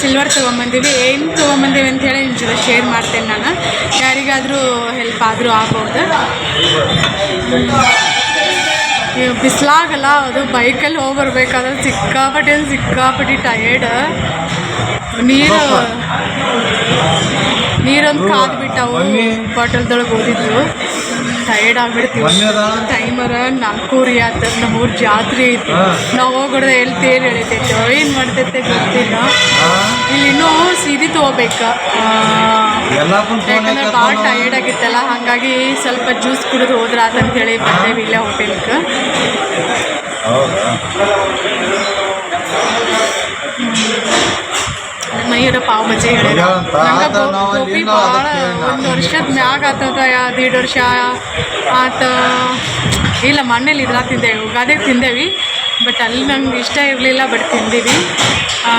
ಸಿಲ್ವರ್ ತೊಗೊಂಬಂದಿವಿ. ಏನು ತೊಗೊಂಬಂದಿವಿ ಅಂತೇಳಿ ನಿಮ್ಮ ಜೊತೆ ಶೇರ್ ಮಾಡ್ತೇನೆ ನಾನು. ಯಾರಿಗಾದರೂ ಹೆಲ್ಪ್ ಆದರೂ ಆಗ್ಬೋದು. ಬಿಸಿಲಾಗಲ್ಲ ಅದು ಬೈಕಲ್ಲಿ ಹೋಗಿ ಬರ್ಬೇಕಾದ್ರೆ ಸಿಕ್ಕಾಪಟ್ಟೆ ಅಂದ್ರೆ ಸಿಕ್ಕಾಪಟ್ಟಿ ಟಯರ್ಡ್ ನೀರು ನೀರೊಂದು ಕಾದು ಬಿಟ್ಟವು ಬಾಟಲ್ದೊಳಗೆ ಓದಿದ್ದು ಟಯರ್ಡ್ ಆಗ್ಬಿಡ್ತೀವಿ. ಟೈಮರ್ ನಾಲ್ಕೂರಿ ಆತ ನಮ್ಮೂರ ಜಾತ್ರೆ ಐತಿ ನಾವು ಹೋಗ್ಬಿಡ್ದೆ ಎಲ್ಲಿ ತೇರು ಎಳಿತೈತೆ ಏನು ಮಾಡ್ತೈತೆ ಗೊತ್ತಿಲ್ಲ. ಇಲ್ಲಿ ಇನ್ನೂ ಸೀರೆ ತೊಗೋಬೇಕು. ಯಾಕಂದ್ರೆ ಭಾಳ ಟಯರ್ಡ್ ಆಗಿತ್ತಲ್ಲ ಹಾಗಾಗಿ ಸ್ವಲ್ಪ ಜ್ಯೂಸ್ ಕುಡಿದು ಹೋದ್ರ ಅಂತೇಳಿ ಬಂದೇವಿ ಇಲ್ಲೇ ಹೋಟೆಲ್ಗೆ
ಹೌದಾ?
ಮನೆಯವರ ಪಾವ್ ಬಜ್ಜಿ ನಂಗೆ ಗೋಬಿ ಭಾಳ ಒಂದು ವರ್ಷದ ಮ್ಯಾಗ ಆತದ ದೀಡ್ ವರ್ಷ. ಆತ ಇಲ್ಲ ಮಣ್ಣಲ್ಲಿ ಇದ್ರ ತಿಂದೇವು ಗಾದೆ ತಿಂದೇವಿ. ಬಟ್ ಅಲ್ಲಿ ನಂಗೆ ಇಷ್ಟ ಇರಲಿಲ್ಲ ಬಟ್ ತಿಂದೀವಿ.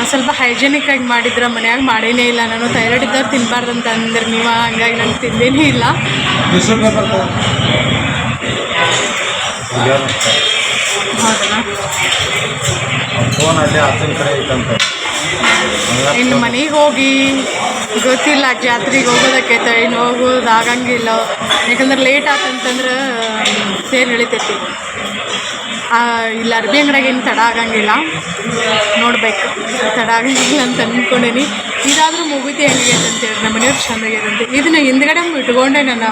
ಸ್ವಲ್ಪ ಹೈಜೆನಿಕ್ ಆಗಿ ಮಾಡಿದ್ರೆ ಮನ್ಯಾಗ ಮಾಡೇನೇ ಇಲ್ಲ. ನಾನು ಥೈರಾಯ್ಡ್ ಇದ್ದವ್ರು ತಿನ್ನಬಾರ್ದು ಅಂತ ಅಂದ್ರೆ. ನೀವು ಹಂಗಾಗಿ ನಾನು ತಿಂದೇನೇ ಇಲ್ಲ. ಹೌದಾ? ಇನ್ನು ಮನೆಗೆ ಹೋಗಿ ಗೊತ್ತಿಲ್ಲ ಜಾತ್ರೆಗೆ ಹೋಗೋದಕ್ಕೆ ಇನ್ನು ಹೋಗೋದು ಆಗಂಗಿಲ್ಲ. ಯಾಕಂದ್ರೆ ಲೇಟ್ ಆತಂತಂದ್ರೆ ಸೇರಿ ಇಳಿತೈತಿ ಇಲ್ಲಿ ಅರ್ಬಿ ಅಂಗಡಿಯಾಗ ಏನು ತಡ ಆಗಂಗಿಲ್ಲ. ನೋಡ್ಬೇಕು. ತಡ ಆಗಂಗಿಲ್ಲ ಅಂತ ಅಂದ್ಕೊಂಡೀನಿ ಇದಾದರೂ ಮುಗಿತಿ ಅಂತ ಅಂತೇಳಿ ನಮ್ಮ ಮನೆಯವ್ರು ಚಂದಾಗೈತೆ ಇದನ್ನ ಹಿಂದ್ಗಡೆ ಇಟ್ಕೊಂಡೆ ನಾನು.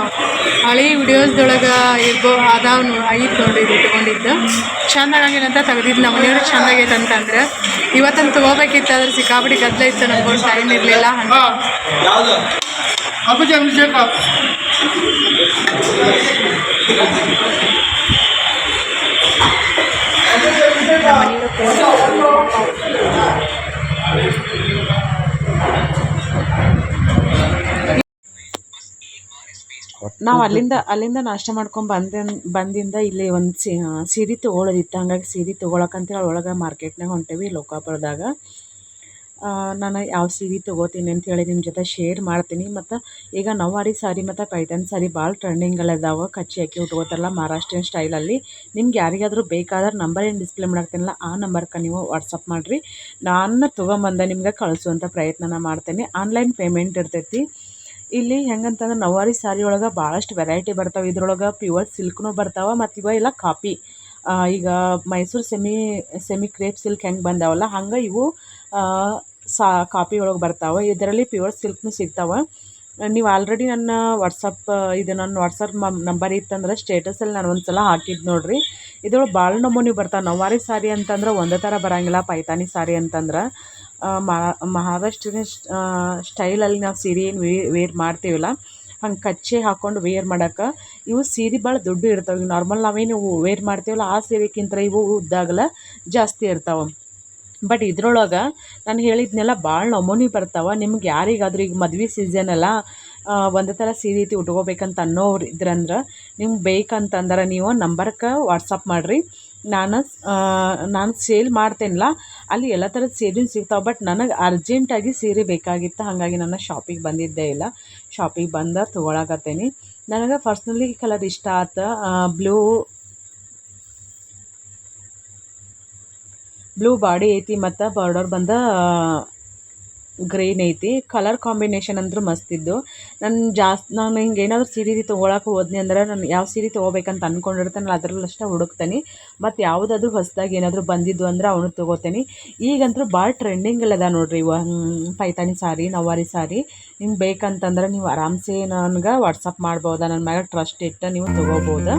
ಹಳೆ ವಿಡಿಯೋಸ್ದೊಳಗೆ ಇರ್ಬೋ ಅದಾವನು, ಐದು ನೋಡಿ ಇಟ್ಕೊಂಡಿದ್ದು. ಚಂದ ಅಂತ ತೆಗೆದಿದ್ದು. ನಮ್ಮ ಮನೆಯವ್ರು ಚೆನ್ನಾಗೈತೆ ಅಂತಂದ್ರೆ ಇವತ್ತಂತ ತೊಗೋಬೇಕಿತ್ತು, ಆದ್ರೆ ಸಿಕ್ಕಾಪಟ್ಟಿ ಗದ್ದಲ ಇತ್ತು ನಮ್ಗೊಂದು ಟೈಮ್ ಇರಲಿಲ್ಲ. ಹಂಗೆ. ನಾವು ಅಲ್ಲಿಂದ ಅಲ್ಲಿಂದ ನಾಷ್ಟ ಮಾಡ್ಕೊಂಡು ಬಂದ ಬಂದಿಂದ ಇಲ್ಲಿ ಒಂದು ಸೀರೆ ತೊಗೊಳೋದಿತ್ತು. ಹಂಗಾಗಿ ಸೀರೆ ತೊಗೊಳಕಂತೇಳಿ ಒಳಗೆ ಮಾರ್ಕೆಟ್ನಾಗ ಹೊಂಟೇವಿ ಲೋಕಾಪುರದಾಗ. ನಾನು ಯಾವ ಸೀರೆ ತೊಗೋತೀನಿ ಅಂತೇಳಿ ನಿಮ್ಮ ಜೊತೆ ಶೇರ್ ಮಾಡ್ತೀನಿ. ಮತ್ತು ಈಗ ನವಾರಿ ಸಾರಿ ಮತ್ತು ಪೈಟನ್ ಸಾರಿ ಭಾಳ ಟ್ರೆಂಡಿಂಗ್ಗಳಿದಾವೆ ಕಚ್ಚಿ ಹಾಕಿ ಉಟ್ಕೋತಾರಲ್ಲ ಮಹಾರಾಷ್ಟ್ರೀಯನ್ ಸ್ಟೈಲಲ್ಲಿ ನಿಮ್ಗೆ ಯಾರಿಗಾದರೂ ಬೇಕಾದ್ರೆ ನಂಬರ್ ಏನು ಡಿಸ್ಪ್ಲೇ ಮಾಡ್ತೀನಲ್ಲ ಆ ನಂಬರ್ಗೆ ನೀವು ವಾಟ್ಸಪ್ ಮಾಡಿರಿ. ನಾನು ತೊಗೊಂಬಂದೆ ನಿಮ್ಗೆ ಕಳಿಸುವಂಥ ಪ್ರಯತ್ನನ ಮಾಡ್ತೀನಿ. ಆನ್ಲೈನ್ ಪೇಮೆಂಟ್ ಇರ್ತೈತಿ. ಇಲ್ಲಿ ಹೆಂಗಂತಂದ್ರೆ ನವಾರಿ ಸಾರಿ ಒಳಗೆ ಭಾಳಷ್ಟು ವೆರೈಟಿ ಬರ್ತಾವೆ. ಇದ್ರೊಳಗೆ ಪ್ಯೂರ್ ಸಿಲ್ಕ್ನೂ ಬರ್ತಾವೆ ಮತ್ತು ಇವ ಎಲ್ಲ ಕಾಪಿ ಈಗ Mysuru semi semi crepe silk ಹೆಂಗೆ ಬಂದಾವಲ್ಲ ಹಂಗೆ ಇವು ಸಾ ಕಾಪಿ ಒಳಗೆ ಬರ್ತಾವೆ. ಇದರಲ್ಲಿ ಪ್ಯೂರ್ ಸಿಲ್ಕ್ನು ಸಿಗ್ತಾವೆ. ನೀವು ಆಲ್ರೆಡಿ ನನ್ನ ವಾಟ್ಸಪ್ ಇದು ನನ್ನ ವಾಟ್ಸಪ್ ನಂಬರ್ ಇತ್ತಂದ್ರೆ ಸ್ಟೇಟಸಲ್ಲಿ ನಾನು ಒಂದು ಸಲ ಹಾಕಿದ್ದು ನೋಡಿರಿ. ಇದ್ರೊಳಗೆ ಭಾಳ ನಮೂನಿ ಬರ್ತಾವೆ. ನವಾರಿ ಸಾರಿ ಅಂತಂದ್ರೆ ಒಂದೇ ಥರ ಬರೋಂಗಿಲ್ಲ ಪೈತಾನಿ ಸಾರಿ ಅಂತಂದ್ರೆ. ಆ, ಮಹಾರಾಷ್ಟ್ರೀಯ ಸ್ಟೈಲಲ್ಲಿ ನಾವು ಸೀರೆ ಏನು ವೇರ್ ಮಾಡ್ತೀವಲ್ಲ. ಹಂಗೆ ಕಚ್ಚೆ ಹಾಕ್ಕೊಂಡು ವೇರ್ ಮಾಡೋಕೆ. ಇವು ಸೀರೆ ಭಾಳ ದೊಡ್ಡ ಇರ್ತಾವೆ. ಈಗ ನಾರ್ಮಲ್ ನಾವೇನು ವೇರ್ ಮಾಡ್ತೀವಲ್ಲ, ಆ ಸೀರೆಗಿಂತ ಇವು ಉದ್ದಾಗಲ ಜಾಸ್ತಿ ಇರ್ತಾವೆ. ಬಟ್ ಇದ್ರೊಳಗೆ ನಾನು ಹೇಳಿದ್ನೆಲ್ಲ ಭಾಳ ನಮೂನಿ ಬರ್ತಾವೆ. ನಿಮ್ಗೆ ಯಾರಿಗಾದರೂ ಈಗ ಮದ್ವೆ ಸೀಸನ್ ಅಲ್ಲ ಒಂದು ಥರ ಸೀರೆ ಐತಿ ಉಟ್ಕೋಬೇಕಂತ ಅನ್ನೋರು ಇದ್ರಂದ್ರೆ, ನಿಮ್ಗೆ ಬೇಕಂತಂದ್ರೆ ನೀವು ನಂಬರ್ಗೆ ವಾಟ್ಸಪ್ ಮಾಡಿರಿ. ನಾನು ನಾನು ಸೇಲ್ ಮಾಡ್ತೇನಲ್ಲ, ಅಲ್ಲಿ ಎಲ್ಲ ಥರದ ಸೀರೆನೂ ಸಿಗ್ತಾವೆ. ಬಟ್ ನನಗೆ ಅರ್ಜೆಂಟಾಗಿ ಸೀರೆ ಬೇಕಾಗಿತ್ತು. ಹಾಗಾಗಿ ನಾನು ಶಾಪಿಗೆ ಬಂದಿದ್ದೇ ಇಲ್ಲ. ಶಾಪಿಗೆ ಬಂದ ತೊಗೊಳಕತ್ತೇನಿ. ನನಗೆ ಪರ್ಸ್ನಲಿ ಕಲರ್ ಇಷ್ಟ ಆತ ಬ್ಲೂ ಬ್ಲೂ ಬಾಡಿ ಐತಿ ಮತ್ತು ಬಾರ್ಡರ್ ಬಂದ ಗ್ರೀನ್ ಐತಿ. ಕಲರ್ ಕಾಂಬಿನೇಷನ್ ಅಂದ್ರೆ ಮಸ್ತ್ ಇದ್ದು. ನಾನು ಜಾಸ್ತಿ ನಾನು ಹಿಂಗೆ ಏನಾದರೂ ಸೀರೆ ತೊಗೊಳಕ್ಕೆ ಹೋದ್ನಿ ಅಂದ್ರೆ ನಾನು ಯಾವ ಸೀರೆ ತೊಗೋಬೇಕಂತ ಅಂದ್ಕೊಂಡಿರ್ತಾನಲ್ಲ ಅದರಲ್ಲಷ್ಟೇ ಹುಡುಕ್ತೀನಿ. ಮತ್ತು ಯಾವುದಾದ್ರೂ ಹೊಸದಾಗಿ ಏನಾದರೂ ಬಂದಿದ್ದು ಅಂದ್ರೆ ಅವನು ತೊಗೋತೇನೆ. ಈಗಂತೂ ಭಾಳ ಟ್ರೆಂಡಿಂಗಲ್ಲದ ನೋಡ್ರಿ ಇವ ಪೈತಾನಿ ಸಾರಿ ನವಾರಿ ಸಾರಿ. ನಿಮ್ಗೆ ಬೇಕಂತಂದ್ರೆ ನೀವು ಆರಾಮ್ಸೆ ನನಗೆ ವಾಟ್ಸಪ್ ಮಾಡ್ಬೋದಾ ನನ್ನ ಮ್ಯಾಗ ಟ್ರಸ್ಟ್ ಇಟ್ಟು ನೀವು ತೊಗೋಬೋದು.